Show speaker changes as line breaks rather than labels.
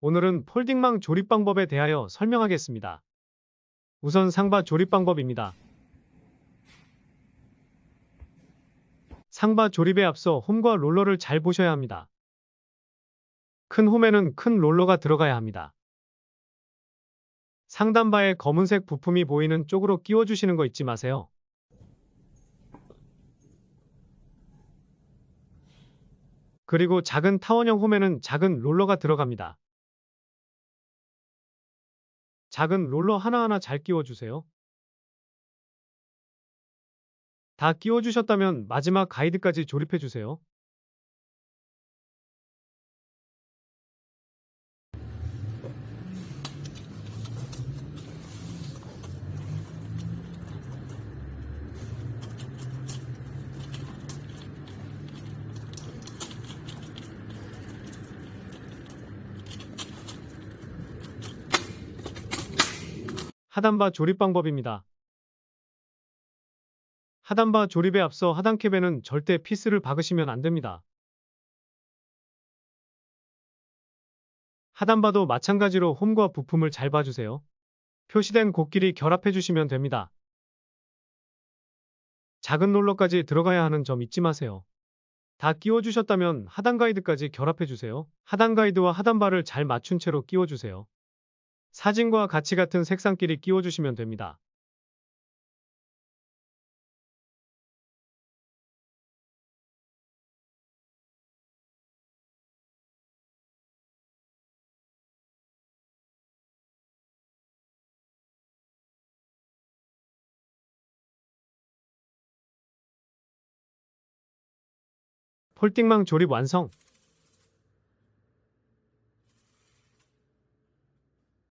오늘은 폴딩망 조립 방법에 대하여 설명하겠습니다. 우선 상바 조립 방법입니다. 상바 조립에 앞서 홈과 롤러를 잘 보셔야 합니다. 큰 홈에는 큰 롤러가 들어가야 합니다. 상단바에 검은색 부품이 보이는 쪽으로 끼워주시는 거 잊지 마세요. 그리고 작은 타원형 홈에는 작은 롤러가 들어갑니다. 작은 롤러 하나하나 잘 끼워주세요. 다 끼워주셨다면 마지막 가이드까지 조립해주세요. 하단바 조립 방법입니다. 하단바 조립에 앞서 하단 캡에는 절대 피스를 박으시면 안 됩니다. 하단바도 마찬가지로 홈과 부품을 잘 봐주세요. 표시된 곡끼리 결합해 주시면 됩니다. 작은 롤러까지 들어가야 하는 점 잊지 마세요. 다 끼워주셨다면 하단 가이드까지 결합해 주세요. 하단 가이드와 하단바를 잘 맞춘 채로 끼워주세요. 사진과 같이 같은 색상끼리 끼워주시면 됩니다. 폴딩망 조립 완성!